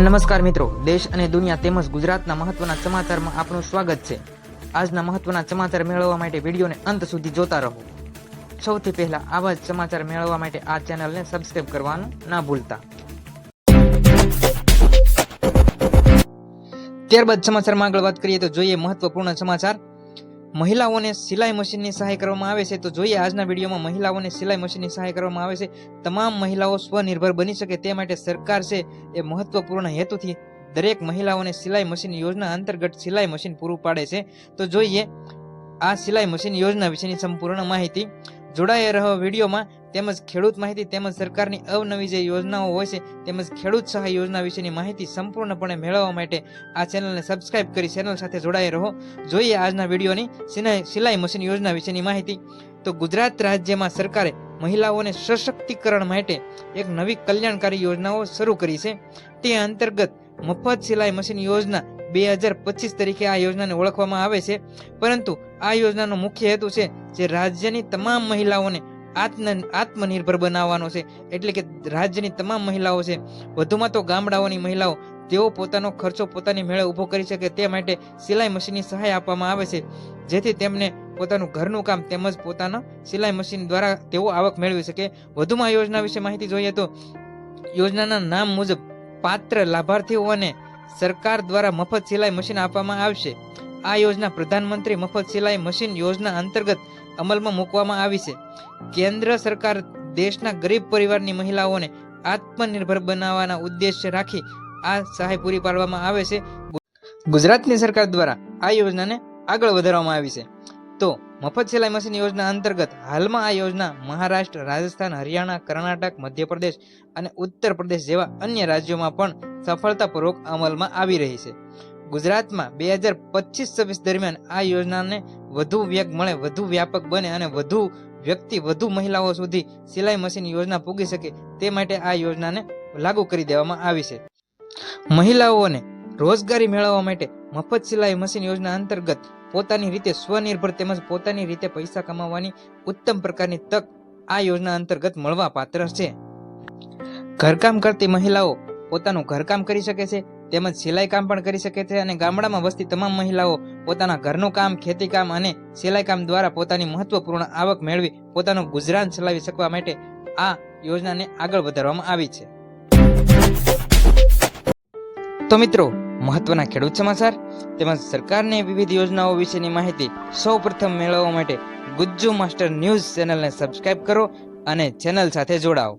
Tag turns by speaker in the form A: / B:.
A: નમસ્કાર મિત્રો, દેશ અને દુનિયા તેમજ ગુજરાતના મહત્વના સમાચારમાં આપનું સ્વાગત છે. આજના મહત્વના સમાચાર મેળવવા માટે વિડીયોને અંત સુધી જોતા રહો. સૌથી પહેલા આવા જ સમાચાર મેળવવા માટે આ ચેનલને સબસ્ક્રાઇબ કરવાનું ના ભૂલતા. ત્યારબાદ સમાચારમાં આગળ વાત કરીએ તો જોઈએ મહત્વપૂર્ણ સમાચાર. મહિલાઓને સિલાઈ મશીનની સહાય કરવામાં આવે છે, તો જોઈએ આજના વિડીયોમાં મહિલાઓને સિલાઈ મશીનની સહાય કરવામાં આવે છે. તમામ મહિલાઓ સ્વનિર્ભર બની શકે તે માટે સરકાર છે એ મહત્વપૂર્ણ હેતુથી દરેક મહિલાઓને સિલાઈ મશીન યોજના અંતર્ગત સિલાઈ મશીન પૂરું પાડે છે. તો જોઈએ આ સિલાઈ મશીન યોજના વિશેની સંપૂર્ણ માહિતી જોડાયે રહો વિડીયોમાં. તેમજ ખેડૂત માહિતી તેમજ સરકારની અવનવી જે યોજનાઓ હોય છે, તેમજ ખેડૂત સહાય યોજના વિશેની માહિતી સંપૂર્ણપણે મેળવવા માટે આ ચેનલને સબસ્ક્રાઇબ કરી ચેનલ સાથે જોડાઈ રહો. જોઈએ આજના વિડીયોની સિલાઈ મશીન યોજના વિશેની માહિતી. તો ગુજરાત રાજ્યમાં સરકારે મહિલાઓને સશક્તિકરણ માટે એક નવી કલ્યાણકારી યોજનાઓ શરૂ કરી છે. તે અંતર્ગત મફત સિલાઈ મશીન યોજના બે હજાર પચીસ તરીકે આ યોજનાને ઓળખવામાં આવે છે. પરંતુ આ યોજનાનો મુખ્ય હેતુ છે જે રાજ્યની તમામ મહિલાઓને આત્મ આત્મનિર્ભર બનાવવાનો છે. એટલે કે રાજ્યની તમામ મહિલાઓ છે, વધુમાં તો ગામડાઓની મહિલાઓ, તેઓ પોતાનો ખર્ચો પોતાની મેળે ઊભો કરી શકે તે માટે સિલાઈ મશીનની સહાય આપવામાં આવે છે. જેથી તેમને પોતાનું ઘરનું કામ તેમજ પોતાના સિલાઈ મશીન દ્વારા તેઓ આવક મેળવી શકે. વધુમાં યોજના વિશે માહિતી જોઈએ તો, યોજનાના નામ મુજબ પાત્ર લાભાર્થીઓને સરકાર દ્વારા મફત સિલાઈ મશીન આપવામાં આવશે. આ યોજના પ્રધાનમંત્રી મફત સિલાઈ મશીન યોજના અંતર્ગત અમલમાં મૂકવામાં આવી છે. કેન્દ્ર સરકાર દેશના ગરીબ પરિવારની મહિલાઓને આત્મનિર્ભર બનાવવાના ઉદ્દેશ્ય રાખી આ સહાય પૂરી પાડવામાં આવે છે. ગુજરાતની સરકાર દ્વારા આ યોજનાને આગળ વધારવામાં આવી છે. તો મફત સિલાઈ મશીન યોજના અંતર્ગત હાલમાં આ યોજના મહારાષ્ટ્ર, રાજસ્થાન, હરિયાણા, કર્ણાટક, મધ્યપ્રદેશ અને ઉત્તર પ્રદેશ જેવા અન્ય રાજ્યોમાં પણ સફળતાપૂર્વક અમલમાં આવી રહી છે. ગુજરાતમાં બે હજાર પચીસ છવ્વીસ દરમિયાન આ યોજનાને વધુ વેગ મળે, વધુ વ્યાપક બને અને વધુ વ્યક્તિ, વધુ મહિલાઓ સુધી સિલાઈ મશીન યોજના પૂગી શકે તે માટે આ યોજનાને લાગુ કરી દેવામાં આવી છે. મહિલાઓને રોજગારી મેળવવા માટે મફત સિલાઈ મશીન યોજના અંતર્ગત પોતાની રીતે સ્વનિર્ભર તેમજ પોતાની રીતે પૈસા કમાવાની ઉત્તમ પ્રકારની તક આ યોજના અંતર્ગત મળવા પાત્ર છે. ઘરકામ કરતી મહિલાઓ પોતાનું ઘરકામ કરી શકે છે તેમજ સિલાઈ કામ પણ કરી શકે છે અને ગામડામાં વસતી તમામ મહિલાઓ પોતાના ઘરનું કામ ખેતી કામ અને સિલાઈ કામ દ્વારા પોતાની મહત્વપૂર્ણ આવક મેળવી પોતાનું ગુજરાન ચલાવી શકવા માટે આ યોજનાને આગળ વધારવામાં આવી છે. તો મિત્રો, મહત્વના ખેડૂત સમાચાર, તેમજ સરકારની વિવિધ યોજનાઓ વિશેની માહિતી સૌ પ્રથમ મેળવવા માટે ગુજ્જુ માસ્ટર ન્યૂઝ ચેનલને સબસ્ક્રાઇબ કરો અને ચેનલ સાથે જોડાઓ.